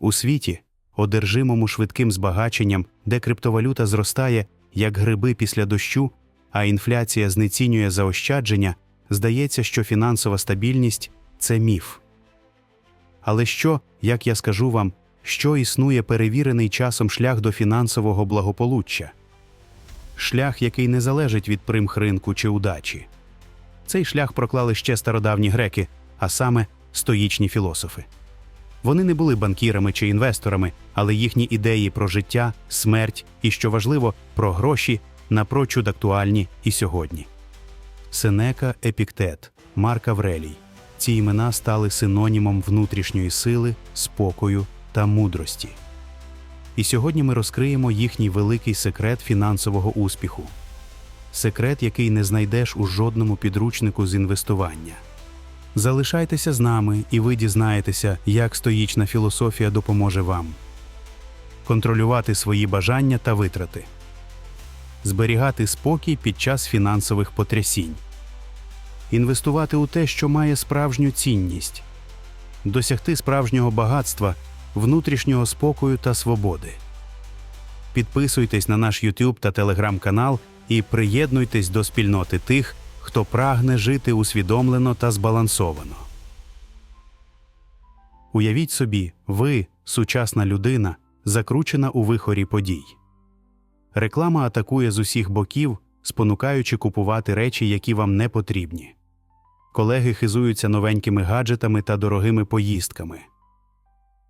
У світі, одержимому швидким збагаченням, де криптовалюта зростає, як гриби після дощу, а інфляція знецінює заощадження, здається, що фінансова стабільність це міф. Але що, як я скажу вам, що існує перевірений часом шлях до фінансового благополуччя? Шлях, який не залежить від примх ринку чи удачі. Цей шлях проклали ще стародавні греки, а саме стоїчні філософи. Вони не були банкірами чи інвесторами, але їхні ідеї про життя, смерть і, що важливо, про гроші напрочуд актуальні і сьогодні. Сенека Епіктет, Марк Аврелій. Ці імена стали синонімом внутрішньої сили, спокою та мудрості. І сьогодні ми розкриємо їхній великий секрет фінансового успіху. Секрет, який не знайдеш у жодному підручнику з інвестування. Залишайтеся з нами, і ви дізнаєтеся, як стоїчна філософія допоможе вам. Контролювати свої бажання та витрати, зберігати спокій під час фінансових потрясінь, інвестувати у те, що має справжню цінність, досягти справжнього багатства, внутрішнього спокою та свободи. Підписуйтесь на наш YouTube та Telegram канал і приєднуйтесь до спільноти тих, хто прагне жити усвідомлено та збалансовано. Уявіть собі, ви, сучасна людина, закручена у вихорі подій. Реклама атакує з усіх боків, спонукаючи купувати речі, які вам не потрібні. Колеги хизуються новенькими гаджетами та дорогими поїздками.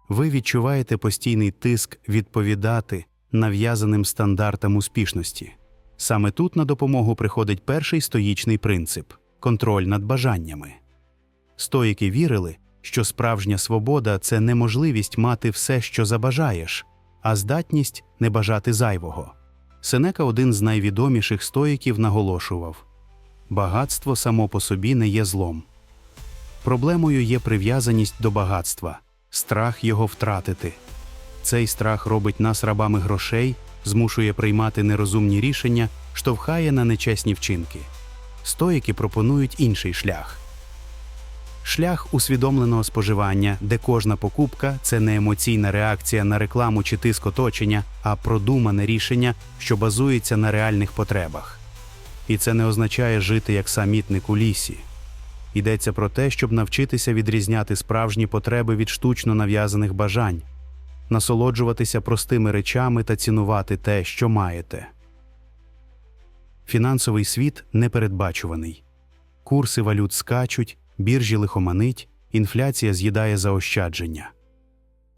Ви відчуваєте постійний тиск відповідати нав'язаним стандартам успішності. Саме тут на допомогу приходить перший стоїчний принцип контроль над бажаннями. Стоїки вірили, що справжня свобода це не можливість мати все, що забажаєш, а здатність не бажати зайвого. Сенека, один з найвідоміших стоїків, наголошував багатство само по собі не є злом. Проблемою є прив'язаність до багатства, страх його втратити. Цей страх робить нас рабами грошей, змушує приймати нерозумні рішення, штовхає на нечесні вчинки. Стоїки пропонують інший шлях. Шлях усвідомленого споживання, де кожна покупка це не емоційна реакція на рекламу чи тиск оточення, а продумане рішення, що базується на реальних потребах. І це не означає жити як самітник у лісі. Йдеться про те, щоб навчитися відрізняти справжні потреби від штучно нав'язаних бажань, насолоджуватися простими речами та цінувати те, що маєте. Фінансовий світ непередбачуваний. Курси валют скачуть, біржі лихоманить, інфляція з'їдає заощадження.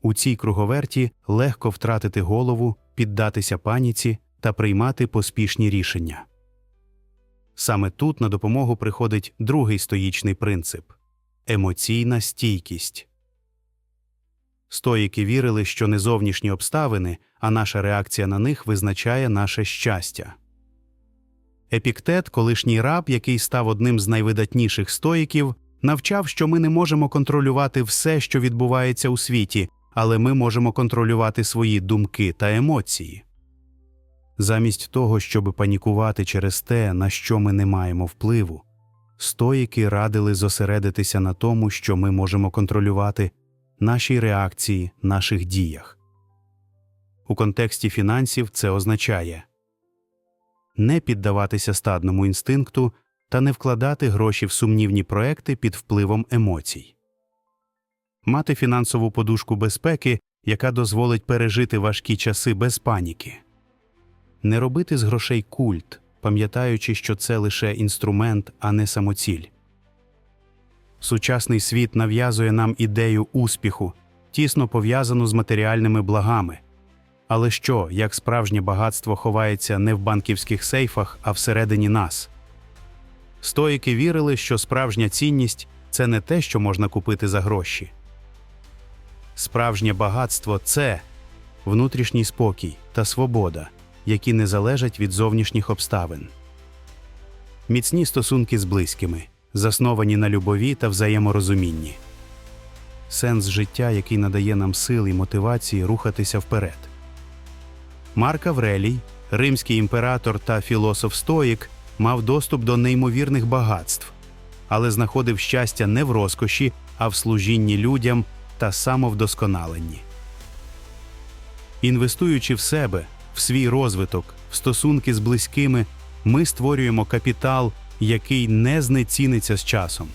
У цій круговерті легко втратити голову, піддатися паніці та приймати поспішні рішення. Саме тут на допомогу приходить другий стоїчний принцип емоційна стійкість. Стоїки вірили, що не зовнішні обставини, а наша реакція на них визначає наше щастя. Епіктет, колишній раб, який став одним з найвидатніших стоїків, навчав, що ми не можемо контролювати все, що відбувається у світі, але ми можемо контролювати свої думки та емоції. Замість того, щоб панікувати через те, на що ми не маємо впливу, стоїки радили зосередитися на тому, що ми можемо контролювати нашій реакції, наших діях. У контексті фінансів це означає не піддаватися стадному інстинкту та не вкладати гроші в сумнівні проекти під впливом емоцій, мати фінансову подушку безпеки, яка дозволить пережити важкі часи без паніки, не робити з грошей культ, пам'ятаючи, що це лише інструмент, а не самоціль. Сучасний світ нав'язує нам ідею успіху, тісно пов'язану з матеріальними благами. Але що, як справжнє багатство ховається не в банківських сейфах, а всередині нас? Стоїки вірили, що справжня цінність це не те, що можна купити за гроші. Справжнє багатство це внутрішній спокій та свобода, які не залежать від зовнішніх обставин. Міцні стосунки з близькими, засновані на любові та взаєморозумінні. Сенс життя, який надає нам сил і мотивації рухатися вперед. Марк Аврелій, римський імператор та філософ Стоїк, мав доступ до неймовірних багатств, але знаходив щастя не в розкоші, а в служінні людям та самовдосконаленні. Інвестуючи в себе, в свій розвиток, в стосунки з близькими, ми створюємо капітал, який не знеціниться з часом.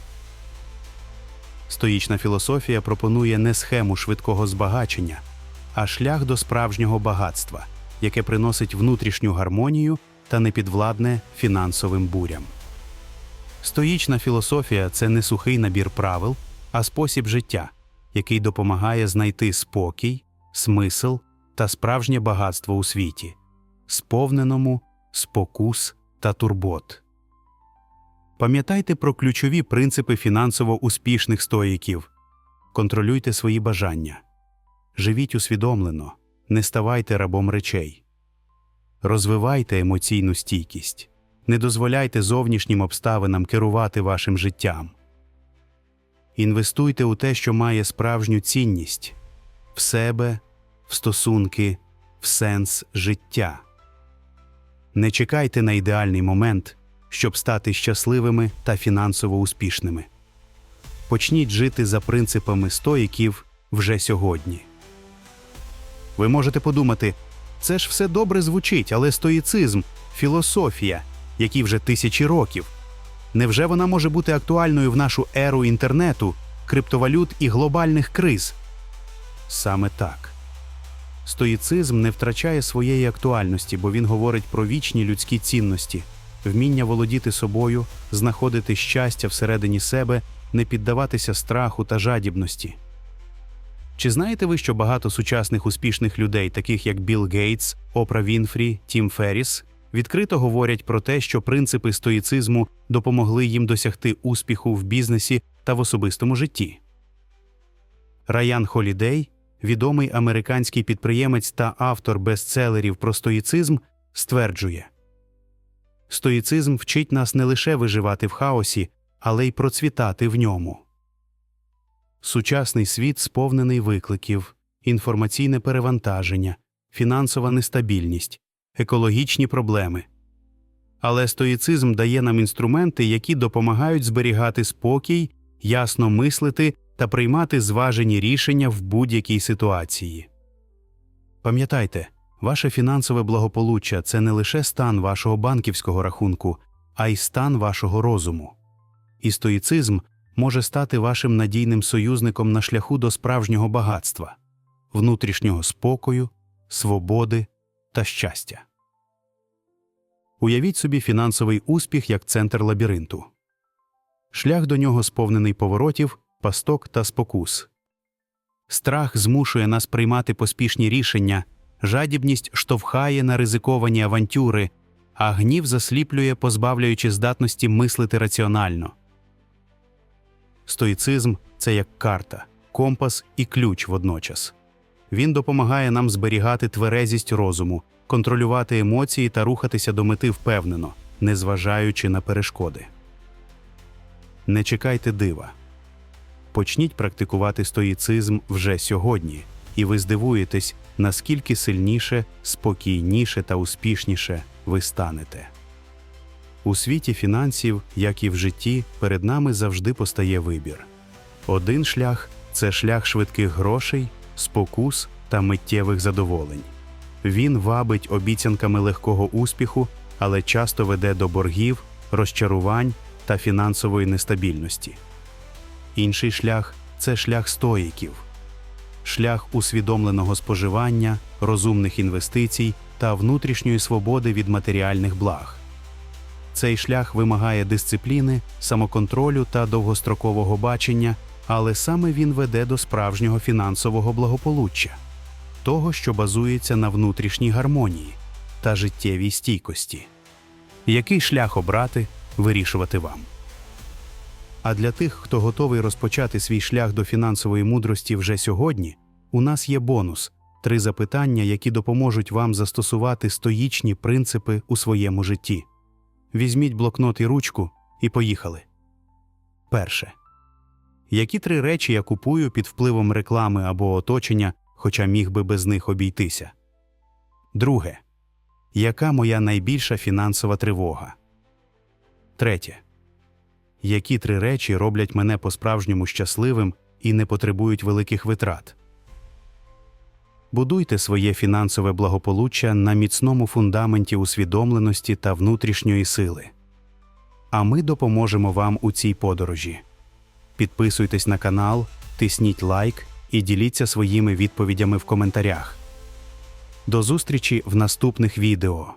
Стоїчна філософія пропонує не схему швидкого збагачення, а шлях до справжнього багатства, яке приносить внутрішню гармонію та непідвладне фінансовим бурям. Стоїчна філософія це не сухий набір правил, а спосіб життя, який допомагає знайти спокій, смисл та справжнє багатство у світі, сповненому спокус та турбот. Пам'ятайте про ключові принципи фінансово успішних стоїків. Контролюйте свої бажання. Живіть усвідомлено, не ставайте рабом речей. Розвивайте емоційну стійкість. Не дозволяйте зовнішнім обставинам керувати вашим життям. Інвестуйте у те, що має справжню цінність в себе, в стосунки, в сенс життя. Не чекайте на ідеальний момент, щоб стати щасливими та фінансово успішними. Почніть жити за принципами стоїків вже сьогодні. Ви можете подумати, це ж все добре звучить, але стоїцизм, філософія, які вже тисячі років. Невже вона може бути актуальною в нашу еру інтернету, криптовалют і глобальних криз? Саме так. Стоїцизм не втрачає своєї актуальності, бо він говорить про вічні людські цінності, вміння володіти собою, знаходити щастя всередині себе, не піддаватися страху та жадібності. Чи знаєте ви, що багато сучасних успішних людей, таких як Білл Гейтс, Опра Вінфрі, Тім Ферріс, відкрито говорять про те, що принципи стоїцизму допомогли їм досягти успіху в бізнесі та в особистому житті? Раян Холідей, відомий американський підприємець та автор бестселерів про стоїцизм, стверджує Стоїцизм вчить нас не лише виживати в хаосі, але й процвітати в ньому. Сучасний світ сповнений викликів, інформаційне перевантаження, фінансова нестабільність, екологічні проблеми. Але стоїцизм дає нам інструменти, які допомагають зберігати спокій, ясно мислити та приймати зважені рішення в будь-якій ситуації. Пам'ятайте, ваше фінансове благополуччя це не лише стан вашого банківського рахунку, а й стан вашого розуму. І стоїцизм може стати вашим надійним союзником на шляху до справжнього багатства, внутрішнього спокою, свободи та щастя. Уявіть собі фінансовий успіх як центр лабіринту. Шлях до нього сповнений поворотів, пасток та спокус. Страх змушує нас приймати поспішні рішення, жадібність штовхає на ризиковані авантюри, а гнів засліплює, позбавляючи здатності мислити раціонально. Стоїцизм це як карта, компас і ключ водночас. Він допомагає нам зберігати тверезість розуму, контролювати емоції та рухатися до мети впевнено, незважаючи на перешкоди. Не чекайте дива. Почніть практикувати стоїцизм вже сьогодні, і ви здивуєтесь, наскільки сильніше, спокійніше та успішніше ви станете. У світі фінансів, як і в житті, перед нами завжди постає вибір. Один шлях це шлях швидких грошей, спокус та миттєвих задоволень. Він вабить обіцянками легкого успіху, але часто веде до боргів, розчарувань та фінансової нестабільності. Інший шлях це шлях стоїків, шлях усвідомленого споживання, розумних інвестицій та внутрішньої свободи від матеріальних благ. Цей шлях вимагає дисципліни, самоконтролю та довгострокового бачення, але саме він веде до справжнього фінансового благополуччя, того, що базується на внутрішній гармонії та життєвій стійкості. Який шлях обрати, вирішувати вам. А для тих, хто готовий розпочати свій шлях до фінансової мудрості вже сьогодні, у нас є бонус три запитання, які допоможуть вам застосувати стоїчні принципи у своєму житті. Візьміть блокнот і ручку і поїхали. Перше. Які три речі я купую під впливом реклами або оточення, хоча міг би без них обійтися? Друге. Яка моя найбільша фінансова тривога? Третє. Які три речі роблять мене по-справжньому щасливим і не потребують великих витрат? Будуйте своє фінансове благополуччя на міцному фундаменті усвідомленості та внутрішньої сили. А ми допоможемо вам у цій подорожі. Підписуйтесь на канал, тисніть лайк і діліться своїми відповідями в коментарях. До зустрічі в наступних відео.